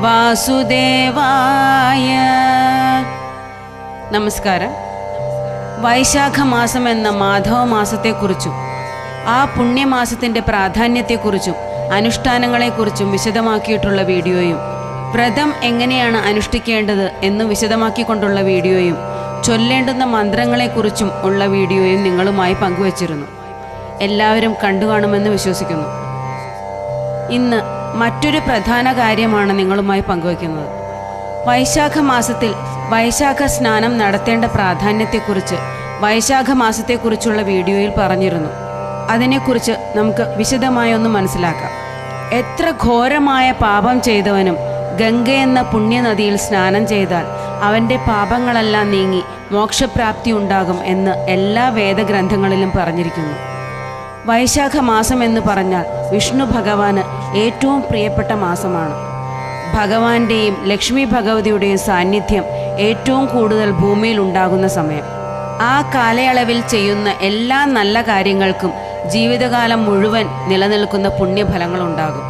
വാസുദേവായ നമസ്കാരം വൈശാഖ മാസം എന്ന മാധവ മാസത്തെക്കുറിച്ചും ആ പുണ്യമാസത്തിന്റെ പ്രാധാന്യത്തെക്കുറിച്ചും അനുഷ്ഠാനങ്ങളെക്കുറിച്ചും വിശദമാക്കിയിട്ടുള്ള വീഡിയോയും വ്രതം എങ്ങനെയാണ് അനുഷ്ഠിക്കേണ്ടത് എന്ന് വിശദമാക്കിക്കൊണ്ടുള്ള വീഡിയോയും ചൊല്ലേണ്ടുന്ന മന്ത്രങ്ങളെക്കുറിച്ചും ഉള്ള വീഡിയോയും നിങ്ങളുമായി പങ്കുവച്ചിരുന്നു. എല്ലാവരും കണ്ടു കാണുമെന്ന് വിശ്വസിക്കുന്നു. ഇന്ന് മറ്റൊരു പ്രധാന കാര്യമാണ് നിങ്ങളുമായി പങ്കുവയ്ക്കുന്നത് വൈശാഖ മാസത്തിൽ വൈശാഖ സ്നാനം നടത്തേണ്ട പ്രാധാന്യത്തെക്കുറിച്ച് വൈശാഖ മാസത്തെക്കുറിച്ചുള്ള വീഡിയോയിൽ പറഞ്ഞിരുന്നു. അതിനെക്കുറിച്ച് നമുക്ക് വിശദമായി ഒന്ന് മനസ്സിലാക്കാം. എത്ര ഘോരമായ പാപം ചെയ്തവനും ഗംഗ എന്ന പുണ്യനദിയിൽ സ്നാനം ചെയ്താൽ അവന്റെ പാപങ്ങളെല്ലാം നീങ്ങി മോക്ഷപ്രാപ്തി ഉണ്ടാകും എന്ന് എല്ലാ വേദഗ്രന്ഥങ്ങളിലും പറഞ്ഞിരിക്കുന്നു. വൈശാഖ മാസം എന്ന് പറഞ്ഞാൽ വിഷ്ണു ഭഗവാന് ഏറ്റവും പ്രിയപ്പെട്ട മാസമാണ്. ഭഗവാന്റെയും ലക്ഷ്മി ഭഗവതിയുടെയും സാന്നിധ്യം ഏറ്റവും കൂടുതൽ ഭൂമിയിൽ ഉണ്ടാകുന്ന സമയം. ആ കാലയളവിൽ ചെയ്യുന്ന എല്ലാ നല്ല കാര്യങ്ങൾക്കും ജീവിതകാലം മുഴുവൻ നിലനിൽക്കുന്ന പുണ്യഫലങ്ങൾ ഉണ്ടാകും.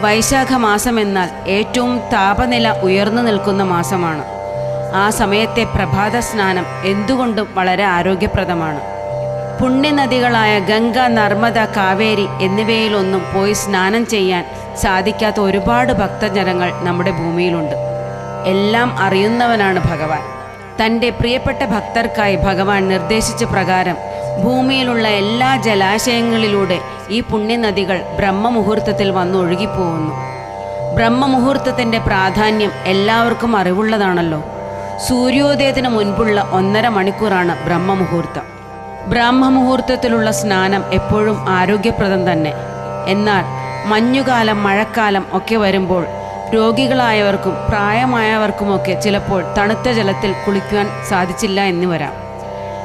വൈശാഖ മാസം എന്നാൽ ഏറ്റവും താപനില ഉയർന്നു നിൽക്കുന്ന മാസമാണ്. ആ സമയത്തെ പ്രഭാത സ്നാനം എന്തുകൊണ്ടും വളരെ ആരോഗ്യപ്രദമാണ്. പുണ്യനദികളായ ഗംഗ നർമ്മദ കാവേരി എന്നിവയിലൊന്നും പോയി സ്നാനം ചെയ്യാൻ സാധിക്കാത്ത ഒരുപാട് ഭക്തജനങ്ങൾ നമ്മുടെ ഭൂമിയിലുണ്ട്. എല്ലാം അറിയുന്നവനാണ് ഭഗവാൻ. തന്റെ പ്രിയപ്പെട്ട ഭക്തർക്കായി ഭഗവാൻ നിർദ്ദേശിച്ച പ്രകാരം ഭൂമിയിലുള്ള എല്ലാ ജലാശയങ്ങളിലൂടെ ഈ പുണ്യനദികൾ ബ്രഹ്മമുഹൂർത്തത്തിൽ വന്നൊഴുകിപ്പോകുന്നു ബ്രഹ്മമുഹൂർത്തത്തിന്റെ പ്രാധാന്യം എല്ലാവർക്കും അറിവുള്ളതാണല്ലോ. സൂര്യോദയത്തിന് മുൻപുള്ള ഒന്നര മണിക്കൂറാണ് ബ്രഹ്മമുഹൂർത്തം. ബ്രഹ്മമുഹൂർത്തത്തിലുള്ള സ്നാനം എപ്പോഴും ആരോഗ്യപ്രദം തന്നെ. എന്നാൽ മഞ്ഞുകാലം മഴക്കാലം ഒക്കെ വരുമ്പോൾ രോഗികളായവർക്കും പ്രായമായവർക്കുമൊക്കെ ചിലപ്പോൾ തണുത്ത ജലത്തിൽ കുളിക്കുവാൻ സാധിച്ചില്ല എന്ന് വരാം.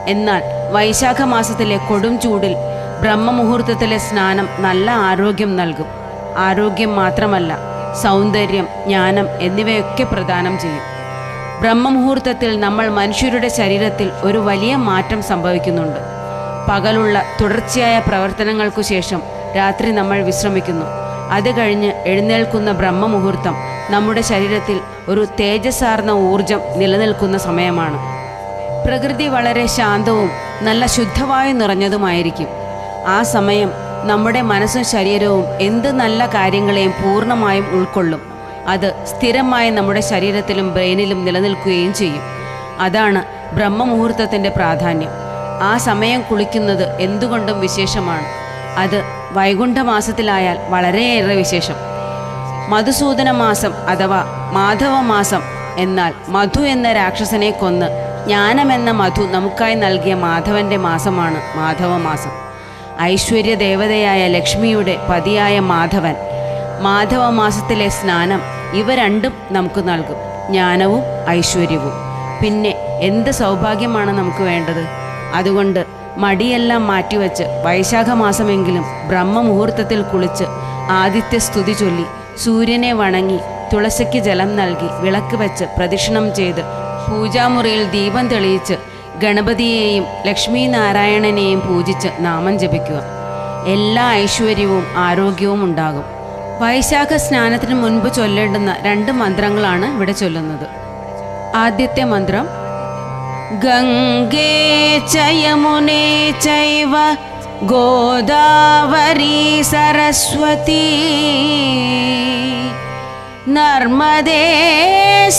എന്നാൽ വൈശാഖ മാസത്തിലെ കൊടും ചൂടിൽ ബ്രഹ്മമുഹൂർത്തത്തിലെ സ്നാനം നല്ല ആരോഗ്യം നൽകും. ആരോഗ്യം മാത്രമല്ല സൗന്ദര്യം ജ്ഞാനം എന്നിവയൊക്കെ പ്രദാനം ചെയ്യും. ബ്രഹ്മമുഹൂർത്തത്തിൽ നമ്മൾ മനുഷ്യരുടെ ശരീരത്തിൽ ഒരു വലിയ മാറ്റം സംഭവിക്കുന്നുണ്ട്. പകലുള്ള തുടർച്ചയായ പ്രവർത്തനങ്ങൾക്കു ശേഷം രാത്രി നമ്മൾ വിശ്രമിക്കുന്നു. അത് കഴിഞ്ഞ് എഴുന്നേൽക്കുന്ന ബ്രഹ്മമുഹൂർത്തം നമ്മുടെ ശരീരത്തിൽ ഒരു തേജസ്സാർന്ന ഊർജം നിലനിൽക്കുന്ന സമയമാണ്. പ്രകൃതി വളരെ ശാന്തവും നല്ല ശുദ്ധവായു നിറഞ്ഞതുമായിരിക്കും. ആ സമയം നമ്മുടെ മനസ്സും ശരീരവും എന്ത് നല്ല കാര്യങ്ങളെയും പൂർണമായും ഉൾക്കൊള്ളും. അത് സ്ഥിരമായി നമ്മുടെ ശരീരത്തിലും ബ്രെയിനിലും നിലനിൽക്കുകയും ചെയ്യും. അതാണ് ബ്രഹ്മമുഹൂർത്തത്തിന്റെ പ്രാധാന്യം. ആ സമയം കുളിക്കുന്നത് എന്തുകൊണ്ടും വിശേഷമാണ്. അത് വൈകുണ്ഠമാസത്തിലായാൽ വളരെയേറെ വിശേഷം. മധുസൂദന മാസം അഥവാ മാധവ മാസം എന്നാൽ മധു എന്ന രാക്ഷസനെ കൊന്ന് ജ്ഞാനമെന്ന മധു നമുക്കായി നൽകിയ മാധവന്റെ മാസമാണ് മാധവ മാസം ഐശ്വര്യ ദേവതയായ ലക്ഷ്മിയുടെ പതിയായ മാധവൻ മാധവ മാസത്തിലെ സ്നാനം ഇവ രണ്ടും നമുക്ക് നൽകും. ജ്ഞാനവും ഐശ്വര്യവും. പിന്നെ എന്ത് സൗഭാഗ്യമാണ് നമുക്ക് വേണ്ടത്? അതുകൊണ്ട് മടിയെല്ലാം മാറ്റിവെച്ച് വൈശാഖ മാസമെങ്കിലും ബ്രഹ്മമുഹൂർത്തത്തിൽ കുളിച്ച് ആദിത്യ സ്തുതി ചൊല്ലി സൂര്യനെ വണങ്ങി തുളസിക്ക് ജലം നൽകി വിളക്ക് വെച്ച് പ്രദക്ഷിണം ചെയ്ത് പൂജാമുറിയിൽ ദീപം തെളിയിച്ച് ഗണപതിയെയും ലക്ഷ്മി നാരായണനെയും പൂജിച്ച് നാമം ജപിക്കുക. എല്ലാ ഐശ്വര്യവും ആരോഗ്യവും ഉണ്ടാകും. വൈശാഖ സ്നാനത്തിന് മുൻപ് ചൊല്ലേണ്ടുന്ന രണ്ട് മന്ത്രങ്ങളാണ് ഇവിടെ ചൊല്ലുന്നത്. ആദ്യത്തെ മന്ത്രം ഗംഗേ ചയമുനേ ചൈവ ഗോദാവരി സരസ്വതി. നർമ്മദേ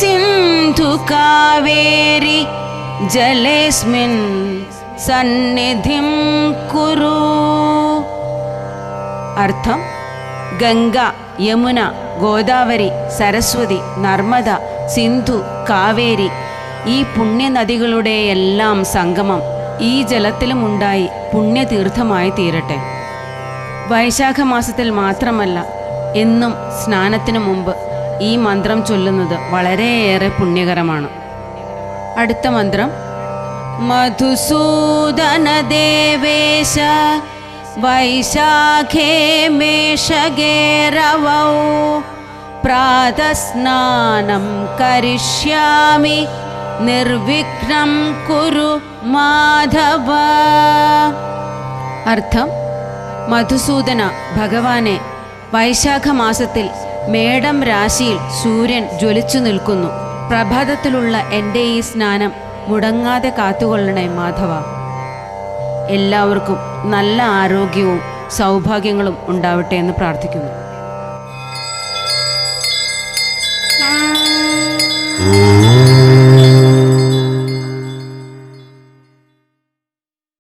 സിന്ധു കാവേരി ജലേസ്മിൻ സന്നിധിം കുരു അർത്ഥം ഗംഗ യമുന ഗോദാവരി സരസ്വതി നർമ്മദ സിന്ധു കാവേരി. ഈ പുണ്യനദികളുടെ എല്ലാം സംഗമം ഈ ജലത്തിലുമുണ്ടായി പുണ്യതീർത്ഥമായി തീരട്ടെ. വൈശാഖ മാസത്തിൽ മാത്രമല്ല എന്നും സ്നാനത്തിനു മുമ്പ് ഈ മന്ത്രം ചൊല്ലുന്നത് വളരെയേറെ പുണ്യകരമാണ്. അടുത്ത മന്ത്രം. മധുസൂദനദേവേശ വൈശാഖേ രവൗ പ്രാതസ്നാനം കരിഷ്യാമി നിർവിഘ്നം കുരു മാധവ അർത്ഥം മധുസൂദന ഭഗവാനെ വൈശാഖ മാസത്തിൽ മേടം രാശിയിൽ സൂര്യൻ ജ്വലിച്ചു നിൽക്കുന്നു. പ്രഭാതത്തിലുള്ള എന്റെ ഈ സ്നാനം മുടങ്ങാതെ കാത്തുകൊള്ളണേ മാധവ. എല്ലാവർക്കും നല്ല ആരോഗ്യവും സൗഭാഗ്യങ്ങളും ഉണ്ടാവട്ടെ എന്ന് പ്രാർത്ഥിക്കുന്നു.